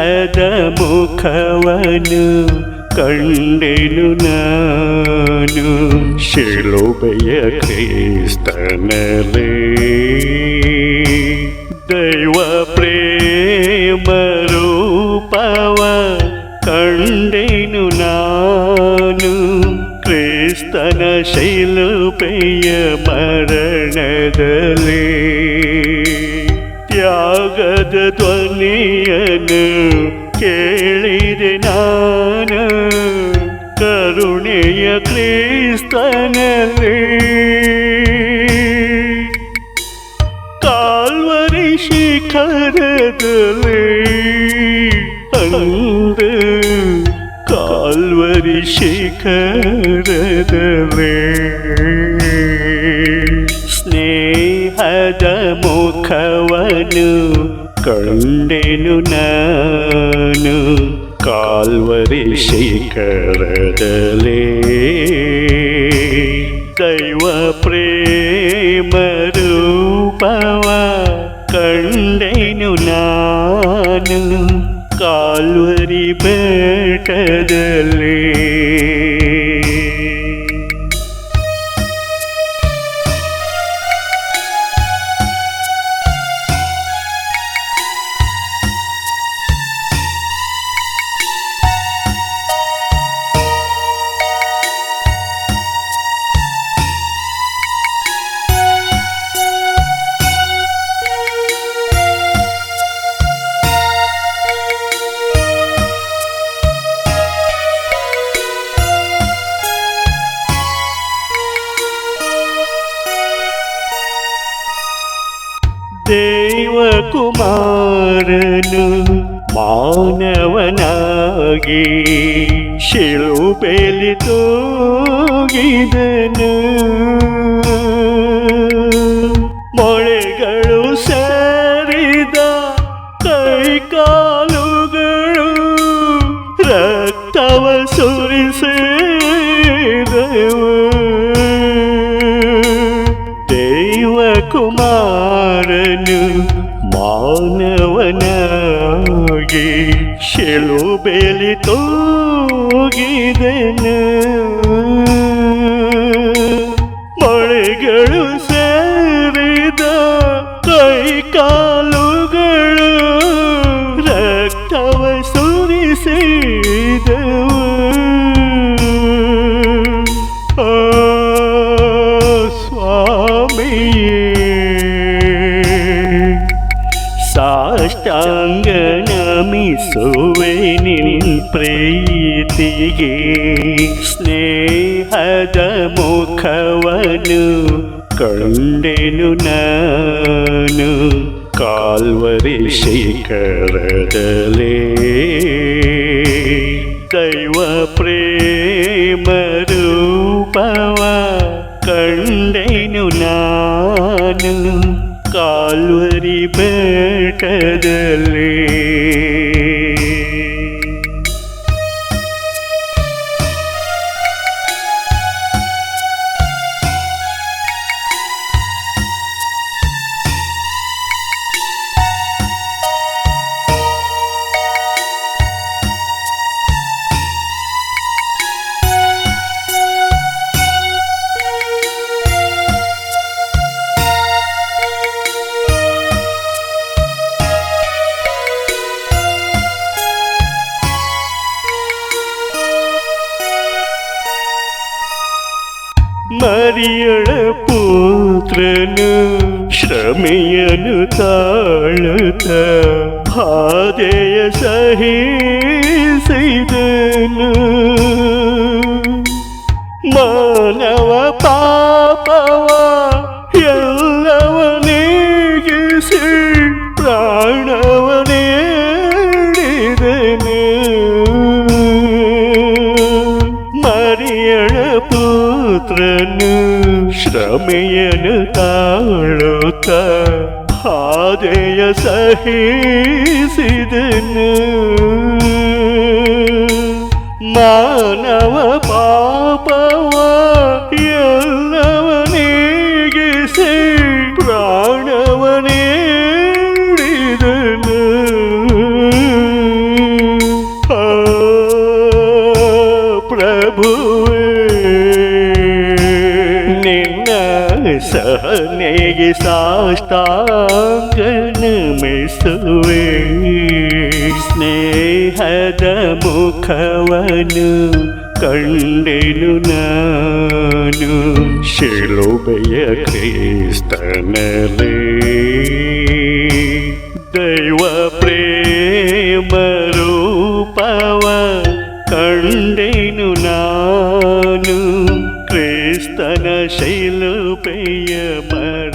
ഹരമുഖവനു കണ്ടിനു നു ശിളുപയ ക്രിസ്തനേ ദൈവ പ്രേമരൂപവ കണ്ടിനു നു ക്രിസ്തന ശിളുപയ മരണതലേ ಮನದ ಧ್ವನಿಯನು ಕೇಳಿದೆ ನಾನು ಕರುಣೆಯ ಕ್ರಿಸ್ತನಲ್ಲಿ ಕಾಲ್ವರಿ ಶಿಖರದಲ್ಲಿ ಅಂದು ಕಾಲ್ವರಿ ಶಿಖರದಲ್ಲಿ ಸ್ನೇಹದ ಮುಖವನು ಕಂಡೆನು ನಾನು ಕಾಲ್ವರಿ ಶಿಖರದಲೇ ದೈವ ಪ್ರೇಮ ರೂಪವ ಕಂಡೆನು ನಾನು ಕಾಲ್ವರಿ ಬೆಟ್ಟದಲೇ ಮಾರಲು ಮಾನವನಾಗಿ ಶಿಲುಬೆಲಿ ತೋಗಿದನು ಮೊಳೆಗಳು ಸರ್ ಬೇಲಿ ತೋಗಿದೆನು ಮಳೆಗಳು ಸೇರಿದ ಕೈ ಕಾಲುಗಳು ರಕ್ತವ ಸುರಿಸಿದವು ಸ್ವಾಮಿಯೇ ಸಾಷ್ಟಾಂಗನ ಶ್ರಮಿಸುವೆ ನಿನ್ ಪ್ರೀತಿಗೆ ಸ್ನೇಹದ ಮುಖವನು ಕಂಡೆನು ನಾನು ಕಾಲ್ವರಿ ಶಿಖರದಲೇ ದೈವ ಪ್ರೇಮ ರೂಪವ ಕಂಡೆನು ನಾನು കാൽവരി പേട്ടതല്ലേ ಹರಿಯಳ ಪುತ್ರನು ಶ್ರಮೆಯನು ತಾಳುತ್ತ ಬಾಧೆಯ ಸಹಿಸಿದನು ಮಾನವ ಪಾಪವಾ പുത്രനു ശ്രമയനു താഴുക ഹാദയ സഹിസിതനു മാന ನಿನಗೆ ಸಾಷ್ಟಾಂಗನಮಿಸುವೆ ಸ್ನೇಹದ ಮುಖವನು ಕಂಡೆನು ನಾನು ಶಿಲುಬೆಯ ಕ್ರಿಸ್ತನಲೇ ದೈವ ಪ್ರೇಮ ರೂಪವ ಕಂಡೆನು ನಾನು ಕ್ರಿಸ್ತನ ಶಿಲುಬೆಯ ಮರ